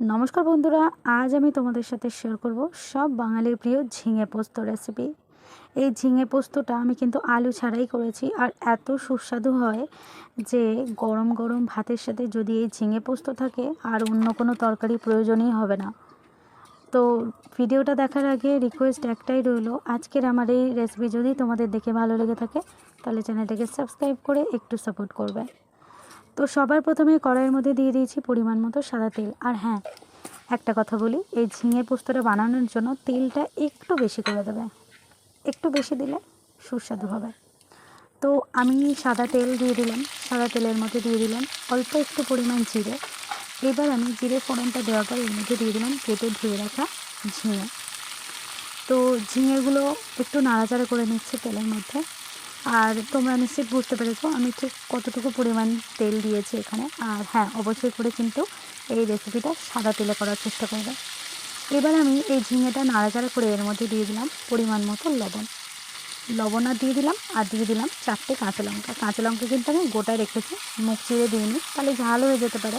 নমস্কার বন্ধুরা, আজ আমি তোমাদের সাথে শেয়ার করব সব বাঙালির প্রিয় ঝিঙে পোস্ত রেসিপি এই ঝিঙে পোস্তটা আমি কিন্তু আলু ছাড়াই করেছি আর এত সুস্বাদু হয় যে গরম গরম ভাতের সাথে যদি এই ঝিঙে পোস্ত থাকে আর অন্য কোনো তরকারি প্রয়োজনই হবে না। তো ভিডিওটা দেখার আগে রিকোয়েস্ট একটাই রইল, আজকের আমার এই রেসিপি যদি তোমাদের দেখে ভালো লেগে থাকে তাহলে চ্যানেলটাকে সাবস্ক্রাইব করে একটু সাপোর্ট করবে। তো সবার প্রথমে কড়াইয়ের মধ্যে দিয়ে দিয়েছি পরিমাণ মতো সাদা তেল। আর হ্যাঁ একটা কথা বলি, এই ঝিঙে পোস্তটা বানানোর জন্য তেলটা একটু বেশি করে দেবে। একটু বেশি দিলে সুস্বাদু হবে। তো আমি সাদা তেল দিয়ে দিলাম, সাদা তেলের মধ্যে দিয়ে দিলাম অল্প একটু পরিমাণ জিরে। এবার আমি জিরে ফোড়নটা দেওয়ার পর এর মধ্যে দিয়ে দিলাম কেটে ধুয়ে রাখা ঝিঙে। তো ঝিঙেগুলো একটু নাড়াচাড়া করে নিচ্ছে তেলের মধ্যে। আর তোমরা নিশ্চয়ই বুঝতে পেরেছ, আমি ঠিক কতটুকু পরিমাণ তেল দিয়েছি এখানে। আর হ্যাঁ অবশ্যই করে কিন্তু এই রেসিপিটা সাদা তেলে করার চেষ্টা করবে। এবার আমি এই ঝিঙেটা নাড়াচাড়া করে এর মধ্যে দিয়ে দিলাম পরিমাণ মতো লবণ। লবণ আর দিয়ে দিলাম আর দিয়ে দিলাম চারটে কাঁচা লঙ্কা। কাঁচা লঙ্কা কিন্তু আমি গোটায় রেখেছি, মুখ চিড়ে দিইনি, তাহলে ঝাল হয়ে যেতে পারে।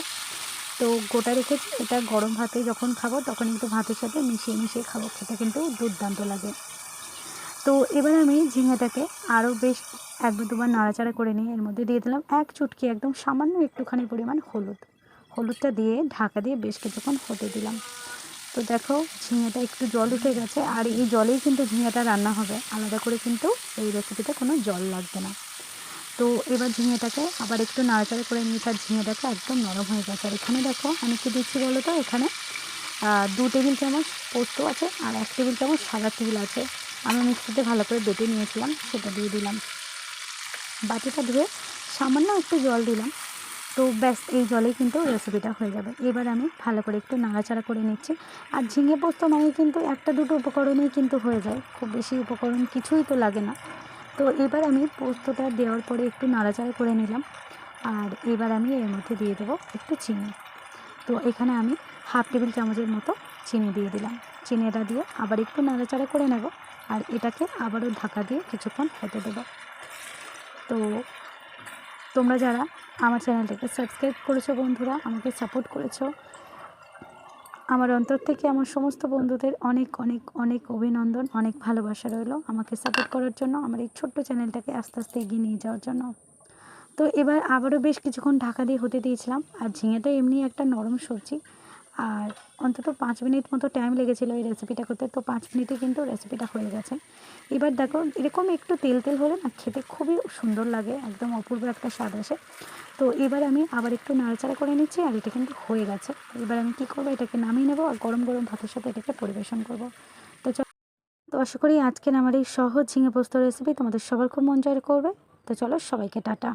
তো গোটা রেখেছি, এটা গরম ভাতে যখন খাব তখন একটু ভাতের সাথে মিশিয়ে মিশিয়ে খাব, খেতে কিন্তু দুর্দান্ত লাগে। তো এবার আমি ঝিঙেটাকে আরও বেশ এক দুবার নাড়াচাড়া করে নিয়ে এর মধ্যে দিয়ে দিলাম এক চুটকি একদম সামান্য একটুখানি পরিমাণ হলুদ। হলুদটা দিয়ে ঢাকা দিয়ে বেশ কিছুক্ষণ হতে দিলাম। তো দেখো ঝিঙেটা একটু জল উঠে গেছে আর এই জলেই কিন্তু ঝিঙেটা রান্না হবে। আলাদা করে কিন্তু এই রেসিপিতে কোনো জল লাগবে না। তো এবার ঝিঙেটাকে আবার একটু নাড়াচাড়া করে নিয়েছি আর ঝিঙেটাকে একদম নরম হয়ে গেছে। আর এখানে দেখো আমি কি দিচ্ছি বলো তো? এখানে দু টেবিল চামচ পোস্ত আছে আর এক টেবিল চামচ সাদা তিল আছে। আমি মিক্সিতে ভালো করে বেটে নিয়েছিলাম, সেটা দিয়ে দিলাম। বাটিটা ধুয়ে সামান্য একটু জল দিলাম। তো ব্যাস, এই জলেই কিন্তু রেসিপিটা হয়ে যাবে। এবার আমি ভালো করে একটু নাড়াচাড়া করে নিচ্ছি। আর ঝিঙে পোস্ত মানে কিন্তু একটা দুটো উপকরণেই কিন্তু হয়ে যায়। খুব বেশি উপকরণ কিছুই তো লাগে না। তো এবার আমি পোস্তটা দেওয়ার পরে একটু নাড়াচাড়া করে নিলাম। আর এবার আমি এর মধ্যে দিয়ে দেবো একটু চিনি। তো এখানে আমি হাফ টেবিল চামচের মতো চিনি দিয়ে দিলাম। চিনিটা দিয়ে আবার একটু নাড়াচাড়া করে নেব। আর এটাকে আবারও ঢাকা দিয়ে কিছুক্ষণ হতে দেবো। তো তোমরা যারা আমার চ্যানেলটাকে সাবস্ক্রাইব করেছ বন্ধুরা, আমাকে সাপোর্ট করেছ, আমার অন্তর থেকে আমার সমস্ত বন্ধুদের অনেক অনেক অনেক অভিনন্দন, অনেক ভালোবাসা রইল আমাকে সাপোর্ট করার জন্য, আমার এই ছোট্ট চ্যানেলটাকে আস্তে আস্তে এগিয়ে নিয়ে যাওয়ার জন্য। তো এবার আবারও বেশ কিছুক্ষণ ঢাকা দিয়ে হতে দিয়েছিলাম, আর ঝিঙেটা এমনি একটা নরম সবজি আর অন্তত পাঁচ মিনিট মতো টাইম লেগেছিলো এই রেসিপিটা করতে। তো পাঁচ মিনিটে কিন্তু রেসিপিটা হয়ে গেছে। এবার দেখো, এরকম একটু তেল তেল হলে না খেতে খুবই সুন্দর লাগে, একদম অপূর্ব একটা স্বাদ আসে। তো এবার আমি আবার একটু নাড়াচাড়া করে নিচ্ছি আর এটা কিন্তু হয়ে গেছে। এবার আমি কী করব, এটাকে নামিয়ে নেব আর গরম গরম ভাতের সাথে এটাকে পরিবেশন করব। তো তো আশা করি আজকের আমার এই সহজ ঝিঙে পোস্ত রেসিপি তোমাদের সবার খুব মন জয় করবে। তো চলো, সবাইকে টাটা।